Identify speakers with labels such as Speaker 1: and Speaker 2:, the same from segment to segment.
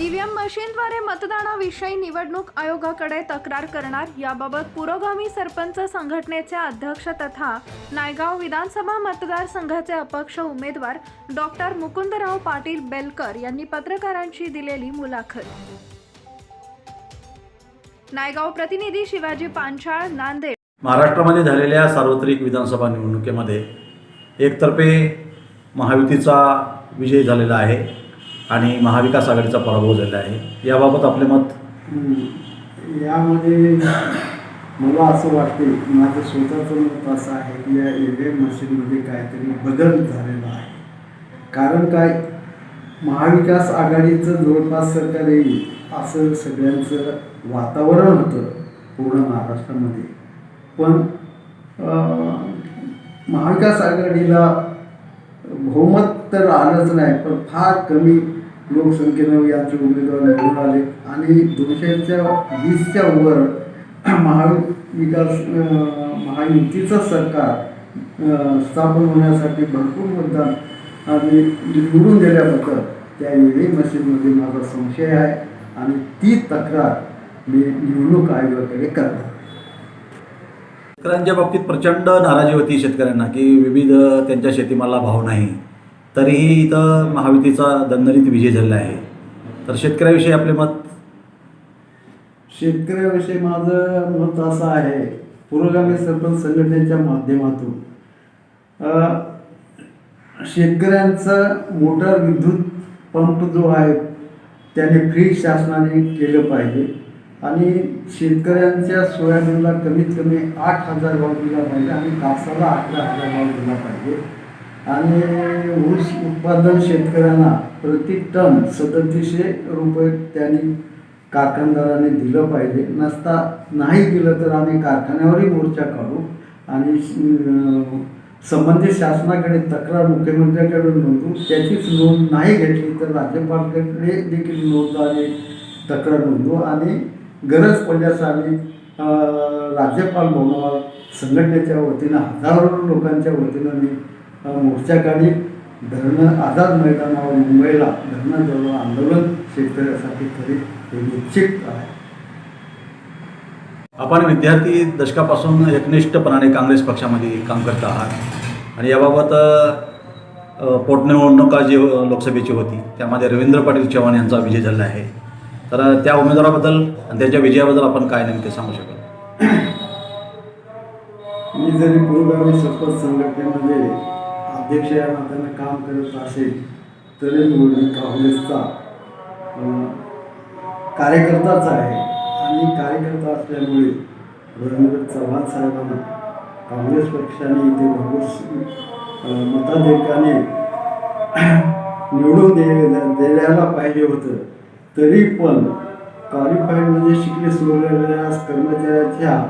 Speaker 1: EVM मशीनद्वारे मतदानाविषयी निवडणूक आयोगाकडे तक्रार करणार. याबाबत पुरोगामी सरपंच संघटनेचे अध्यक्ष तथा नायगाव विधानसभा मतदारसंघाचे अपक्ष उमेदवार डॉक्टर मुकुंदराव पाटील बेलकर यांनी पत्रकारांची दिलेली मुलाखत. नायगाव प्रतिनिधी शिवाजी पांचाळ नांदेड.
Speaker 2: महाराष्ट्रामध्ये झालेल्या सार्वत्रिक विधानसभा निवडणुकीमध्ये एकतर्फे महायुतीचा विजय झालेला आहे. आणि महाविकास आघाडीचा पराभव झाला आहे. याबाबत आपले मत?
Speaker 3: यामध्ये मला असं वाटते माझं स्वतःचं मत असं आहे की या ई व्ही एम मशीनमध्ये काहीतरी बदल झालेला आहे. कारण काय? महाविकास आघाडीचं जवळपास सरकार येईल असं सगळ्यांचं वातावरण होतं पूर्ण महाराष्ट्रामध्ये. पण महाविकास आघाडीला बहुमत तर आलंच नाही पण फार कमी लोकसंख्येनं यांचे उमेदवार निवडून आले. आणि दोनशेच्या वीसच्या वर महाविकास महायुतीचं सरकार स्थापन होण्यासाठी भरपूर मतदान आणि निवडून दिल्याबद्दल त्या मशीनमध्ये माझा संशय आहे आणि ती तक्रार मी निवडणूक आयोगाकडे करणार.
Speaker 2: शेतकऱ्यांच्या बाबतीत प्रचंड नाराजी होती शेतकऱ्यांना की विविध त्यांच्या शेतीमाला भाव नाही. तरीही इथं महायुतीचा दणदणीत विजय झालेला आहे. तर शेतकऱ्याविषयी आपले मत?
Speaker 3: शेतकऱ्याविषयी माझं मत असं आहे पुरोगामी सरपंच संघटनेच्या माध्यमातून शेतकऱ्यांचं मोटर विद्युत पंप जो आहे त्याने फ्री शासनाने केलं पाहिजे. आणि शेतकऱ्यांच्या सोयाबीनला कमीत कमी आठ हजार भाव दिला पाहिजे आणि कापसाला अकरा हजार भाव दिला पाहिजे. आणि ऊस उत्पादन शेतकऱ्यांना प्रति टन सदतीसशे रुपये त्यांनी कारखानदाराने दिलं पाहिजे. नसता नाही दिलं तर आम्ही कारखान्यावरही मोर्चा काढू. आणि संबंधित शासनाकडे तक्रार मुख्यमंत्र्यांकडे नोंदवू. त्याचीच नोंद नाही घेतली तर राज्यपालकडे देखील नोंद आली तक्रार नोंदवू. आणि गरज पडल्यास आम्ही राज्यपाल भवनावर संघटनेच्या वतीनं हजारो लोकांच्या वतीनं मी मोर्चा काढी. धरणं आझाद मैदानावर मुंबईला धरणं आंदोलन शेतकऱ्यासाठी करीत हे निश्चित आहे.
Speaker 2: आपण विद्यार्थी दशकापासून एकनिष्ठपणाने काँग्रेस पक्षामध्ये काम करत आहात. आणि याबाबत पोटनिवडणुका जी लोकसभेची होती त्यामध्ये रवींद्र पाटील चव्हाण यांचा विजय झाला आहे. तर त्या उमेदवाराबद्दल आणि त्यांच्या विजयाबद्दल आपण काय नेमके सांगू शकाल?
Speaker 3: मी जरी पुरोगामी सरपंच संघटनेमध्ये अध्यक्ष या नात्यानं काम करत असेल तरी मी काँग्रेसचा कार्यकर्ताच आहे. आणि कार्यकर्ता असल्यामुळे रवींद्र चव्हाण साहेबांना काँग्रेस पक्षाने इथे भरपूर मताधिकाने निवडून दे द्यायला पाहिजे होतं. तरी पण क्वालिफाईड म्हणजे शिकले सुरवलेल्या कर्मचाऱ्याच्या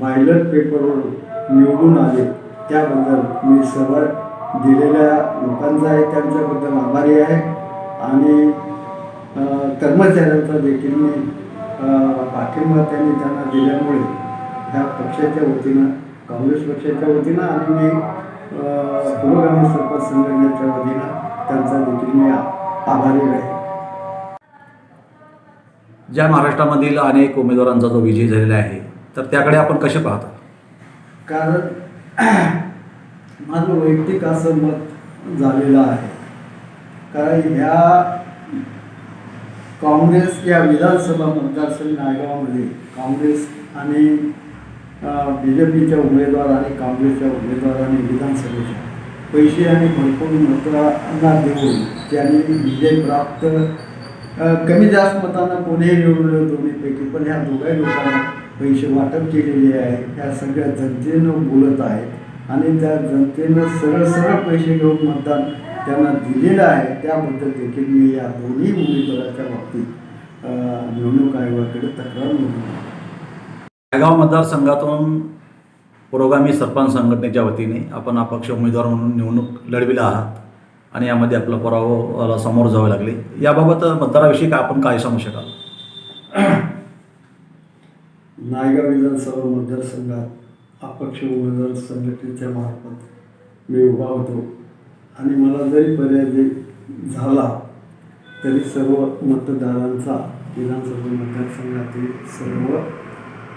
Speaker 3: बायलट पेपरवर निवडून आले. त्याबद्दल मी सर्व दिलेल्या लोकांचा आहे त्यांच्याबद्दल आभारी आहे. आणि कर्मचाऱ्यांचा देखील मी पाठिंबा त्यांनी त्यांना दिल्यामुळे ह्या पक्षाच्या वतीनं काँग्रेस पक्षाच्या वतीनं आणि मी पुरोगामी सरपंच संघटनेच्या वतीनं त्यांचा देखील मी आभारी आहे.
Speaker 2: ज्या महाराष्ट्रामधील अनेक उमेदवारांचा जो विजय झालेला आहे तर त्याकडे आपण कसे पाहता?
Speaker 3: कारण माझं वैयक्तिक असं मत झालेलं आहे. कारण ह्या काँग्रेस या विधानसभा मतदारसंघ नायगावमध्ये काँग्रेस आणि बी जे पीच्या उमेदवार आणि काँग्रेसच्या उमेदवारांनी विधानसभेच्या पैसे आणि भरपूर मतांना देऊन त्यांनी विजय प्राप्त कमी जास्त मतांना कोणीही निवडलं दोन्हीपैकी पण ह्या दोघाही लोकांना पैसे वाटप केलेले आहे ह्या सगळ्या जनतेनं बोलत आहेत. आणि त्या जनतेनं सरळ सरळ पैसे घेऊन मतदान त्यांना दिलेलं आहे त्याबद्दल देखील मी या दोन्ही उमेदवाराच्या बाबतीत निवडणूक आयोगाकडे तक्रार नोंदवली.
Speaker 2: नायगाव मतदारसंघातून पुरोगामी सरपंच संघटनेच्या वतीने आपण अपक्ष उमेदवार म्हणून निवडणूक लढविला आहात आणि यामध्ये आपलं पराभवाला समोर जावे लागले. याबाबत मतदाराविषयी काय आपण काय सांगू शकाल?
Speaker 3: नायगाव विधानसभा मतदारसंघात अपक्ष उमेदवार संघटनेच्या मार्फत मी उभा होतो. आणि मला जरी पर्याय झाला तरी सर्व मतदारांचा विधानसभा मतदारसंघातील सर्व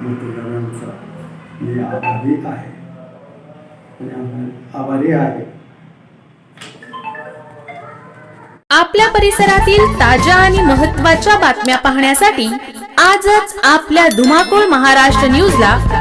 Speaker 3: मतदारांचा मी आभारी आहे. आणि आभारी आहे.
Speaker 4: आपल्या परिसरातील ताज्या आणि महत्त्वाच्या बातम्या पाहण्यासाठी आजच आपल्या धुमाकूळ महाराष्ट्र न्यूजला